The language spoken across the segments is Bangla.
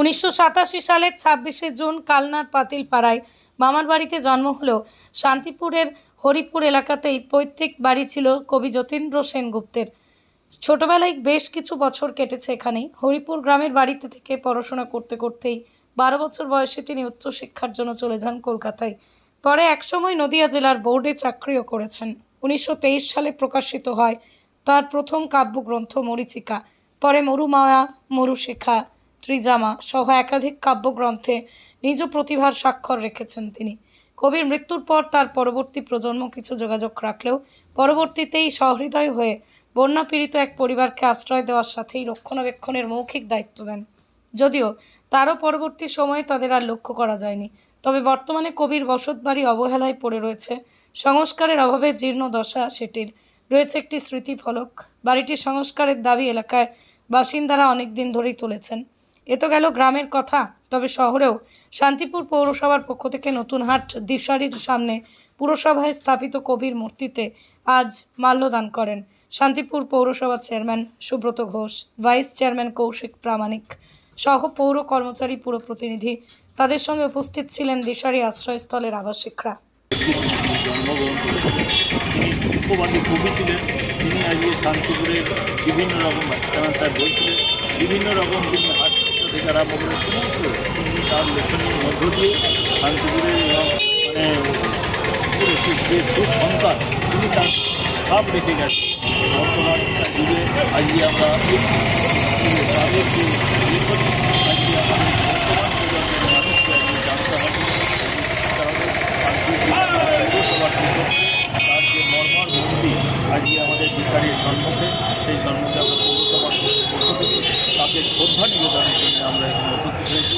উনিশশো সাতাশি সালের ছাব্বিশে জুন কালনার পাতিলপাড়ায় মামার বাড়িতে জন্ম হলেও শান্তিপুরের হরিপুর এলাকাতেই পৈতৃক বাড়ি ছিল কবি যতীন্দ্র সেনগুপ্তের। ছোটবেলায় বেশ কিছু বছর কেটেছে এখানেই। হরিপুর গ্রামের বাড়িতে থেকে পড়াশোনা করতে করতেই বারো বছর বয়সে তিনি উচ্চশিক্ষার জন্য চলে যান কলকাতায়। পরে একসময় নদিয়া জেলার বোর্ডে চাকরিও করেছেন। উনিশশো তেইশ সালে প্রকাশিত হয় তার প্রথম কাব্যগ্রন্থ মরীচিকা, পরে মরুমায়া, মরুশেখা, ত্রিজামা সহ একাধিক কাব্যগ্রন্থে নিজ প্রতিভার স্বাক্ষর রেখেছেন তিনি। কবির মৃত্যুর পর তার পরবর্তী প্রজন্ম কিছু যোগাযোগ রাখলেও পরবর্তীতেই সহৃদয় হয়ে বন্যা পীড়িত এক পরিবারকে আশ্রয় দেওয়ার সাথেই রক্ষণাবেক্ষণের মৌখিক দায়িত্ব দেন। যদিও তারও পরবর্তী সময়ে তাদের আর লক্ষ্য করা যায়নি। তবে বর্তমানে কবির বসতবাড়ি অবহেলায় পড়ে রয়েছে। সংস্কারের অভাবে জীর্ণ দশা সেটির রয়েছে একটি স্মৃতিফলক। বাড়িটি সংস্কারের দাবি এলাকার বাসিন্দারা অনেক দিন ধরেই তুলেছেন। এ তো গেল গ্রামের কথা, তবে শহরেও শান্তিপুর পৌরসভার পক্ষ থেকে নতুন হাট দিশারির সামনে পুরসভায় স্থাপিত কবির মূর্তিতে আজ মাল্যদান করেন শান্তিপুর পৌরসভার chairman Subrata Ghosh, vice chairman Kaushik Pramanik সহ পৌর কর্মচারী পুর প্রতিনিধি তাদের সঙ্গে উপস্থিত ছিলেন দিশারি আশ্রয়স্থলের আবাসিকরা। জন্মগ্রহণ করেছিলেন তিনি উপবাদী কবি ছিলেন তিনি আজকে শান্তিপুরের বিভিন্ন রকম যেমন স্যার বলছিলেন বিভিন্ন রকম তিনি হাট চিত্র থেকে সমস্ত তিনি তার লেখনের মধ্য দিয়ে শান্তিপুরের মানে যে সুসন্তান তিনি তার ছাপ রেখে গেছেন বর্তমান যুগে আজকে আমরা আজকে আমাদের বর্তমান প্রজন্মের মানুষকে আজকে জানতে হবে তাহলে পৌরসভার সম্পর্কে তার যে মর্মার মূর্তি আজকে আমাদের বিচারের সম্মুখে সেই সম্মুখে আমরা পৌরসভার তাকে শ্রদ্ধা নিবেদনের জন্য আমরা এখানে উপস্থিত হয়েছি।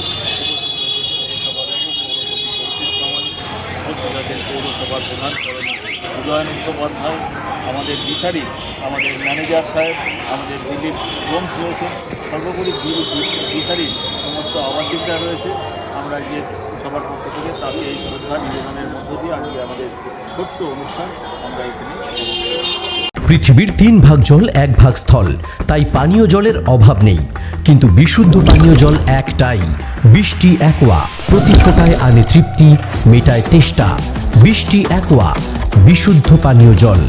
পৌরসভার প্রধান উদয়ন মুখোপাধ্যায় আমাদের বিচারি আমাদের ম্যানেজার সাহেব, আমাদের দিলীপ বংশী রয়েছেন সর্বোপরি বিচারি সমস্ত আবাসিকরা রয়েছে। আমরা যে সবার পক্ষ থেকে তাকে এই শ্রদ্ধা নিবেদনের মধ্য দিয়ে আজকে আমাদের ছোট্ট অনুষ্ঠান আমরা এখানে পৃথিবীর তিন ভাগ জল এক ভাগ স্থল। তাই পানীয় জলের অভাব নেই। কিন্তু বিশুদ্ধ পানীয় জল একটাই। বৃষ্টি একোয়া। প্রতি ফোটায় আনে তৃপ্তি মেটায় তেষ্টা। বৃষ্টি একোয়া। বিশুদ্ধ পানীয় জল।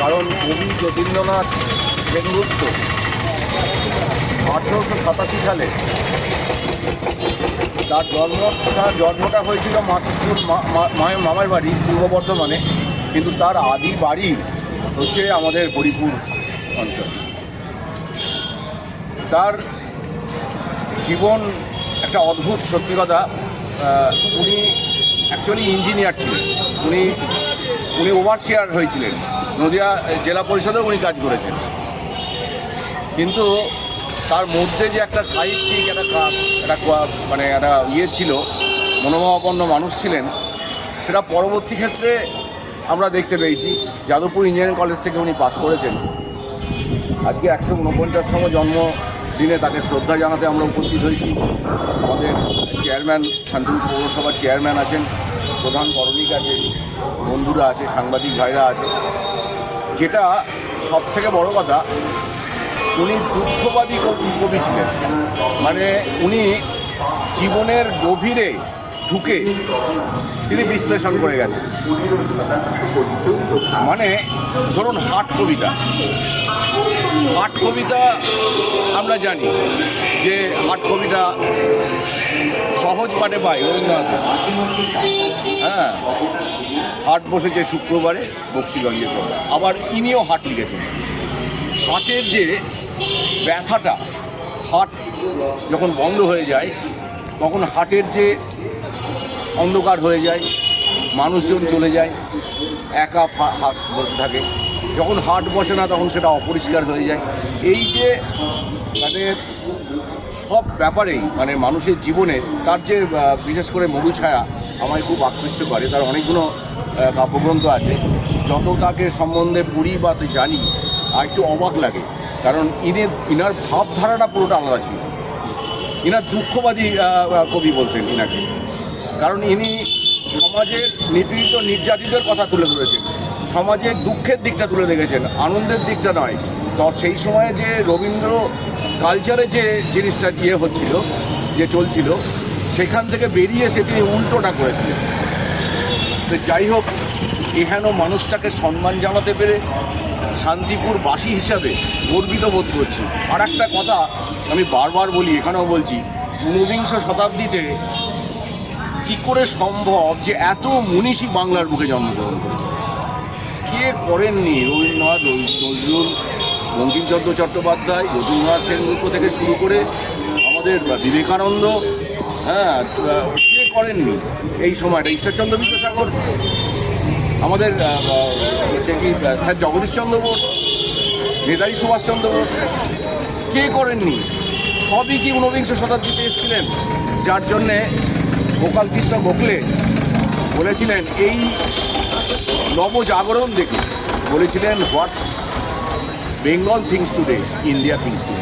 কারণ কবি সেনগুপ্ত আঠেরোশো সাতাশি সালে। তার জন্ম, তার জন্মটা হয়েছিল মাতৃপুর মামার বাড়ি, পূর্ব বর্ধমানে। কিন্তু তার আদি বাড়ি হচ্ছে আমাদের হরিপুর অঞ্চল। তার জীবন একটা অদ্ভুত, সত্যি কথা উনি অ্যাকচুয়ালি ইঞ্জিনিয়ার ছিলেন। উনি উনি ওভারসিয়ার হয়েছিলেন। নদিয়া জেলা পরিষদেও উনি কাজ করেছেন। কিন্তু তার মধ্যে যে একটা সাহিত্যিক, একটা একটা মানে একটা ইয়ে ছিল, মনোভাবাপন্ন মানুষ ছিলেন, সেটা পরবর্তী ক্ষেত্রে আমরা দেখতে পেয়েছি। যাদবপুর ইঞ্জিনিয়ারিং কলেজ থেকে উনি পাশ করেছেন। আজকে একশো উনপঞ্চাশতম জন্মদিনে তাকে শ্রদ্ধা জানাতে আমরা উপস্থিত হয়েছি। আমাদের চেয়ারম্যান শান্তিপুর পৌরসভার চেয়ারম্যান আছেন, প্রধান করণিক আছে, বন্ধুরা আছে, সাংবাদিক ভাইরা আছে। যেটা সব থেকে বড় কথা উনি দুঃখবাদী কবি ছিলেন। মানে উনি জীবনের গভীরে ঢুকে তিনি বিশ্লেষণ করে গেছেন। মানে ধরুন হাট কবিতা। হাট কবিতা আমরা জানি যে হাট কবিতা সহজ পাঠে পাই রবীন্দ্রনাথ। হ্যাঁ হাট বসেছে শুক্রবারে বক্সিগঞ্জের আবার ইনিও হাট লিখেছেন। হাটের যে ব্যথাটা হাট যখন বন্ধ হয়ে যায়, তখন হাটের যে অন্ধকার হয়ে যায়, মানুষজন চলে যায়, একা হাট বসে থাকে। যখন হাট বসে না, তখন সেটা অপরিষ্কার হয়ে যায়। এই যে মানে সব ব্যাপারেই মানে মানুষের জীবনে তার যে বিশেষ করে মধু ছায়া আমায় খুব আকৃষ্ট করে। তার অনেকগুলো কাব্যগ্রন্থ আছে। যত তাকে সম্বন্ধে পড়ি বা জানি, আর একটু অবাক লাগে। কারণ ইনের ইনার ভাবধারাটা পুরোটা আলাদা ছিল। ইনার দুঃখবাদী কবি বলতেন ইনাকে। কারণ ইনি সমাজের নিপীড়িত নির্যাতিতের কথা তুলে ধরেছেন। সমাজের দুঃখের দিকটা তুলে দেখেছেন, আনন্দের দিকটা নয়। তো সেই সময়ে যে রবীন্দ্র কালচারে যে জিনিসটা ইয়ে হচ্ছিল, যে চলছিল, সেখান থেকে বেরিয়ে এসে তিনি উল্টোটা করেছিলেন। তো যাই হোক এখানে মানুষটাকে সম্মান জানাতে পেরে শান্তিপুর বাসী হিসাবে গর্বিত বোধ করছি। আর একটা কথা আমি বারবার বলি, এখানেও বলছি, ঊনবিংশ শতাব্দীতে কি করে সম্ভব যে এত মনীষী বাংলার বুকে জন্মগ্রহণ করেছে? কে করেননি রবীন্দ্রনাথ রবি- নজরুল, বঙ্কিমচন্দ্র চট্টোপাধ্যায় যতীন্দ্রনাথ সেনগুপ্ত থেকে শুরু করে আমাদের বিবেকানন্দ? হ্যাঁ কে করেননি এই সময়টা? ঈশ্বরচন্দ্র বিদ্যাসাগর? আমাদের হচ্ছে কি স্যার জগদীশচন্দ্র বোস, নেতাজি সুভাষচন্দ্র বোস, কে করেননি? সবই কি ঊনবিংশ শতাব্দীতে এসেছিলেন? যার জন্যে গোপাল কৃষ্ণ গোখলে বলেছিলেন, এই নবজাগরণ দেখে, বলেছিলেন what Bengal thinks today India thinks today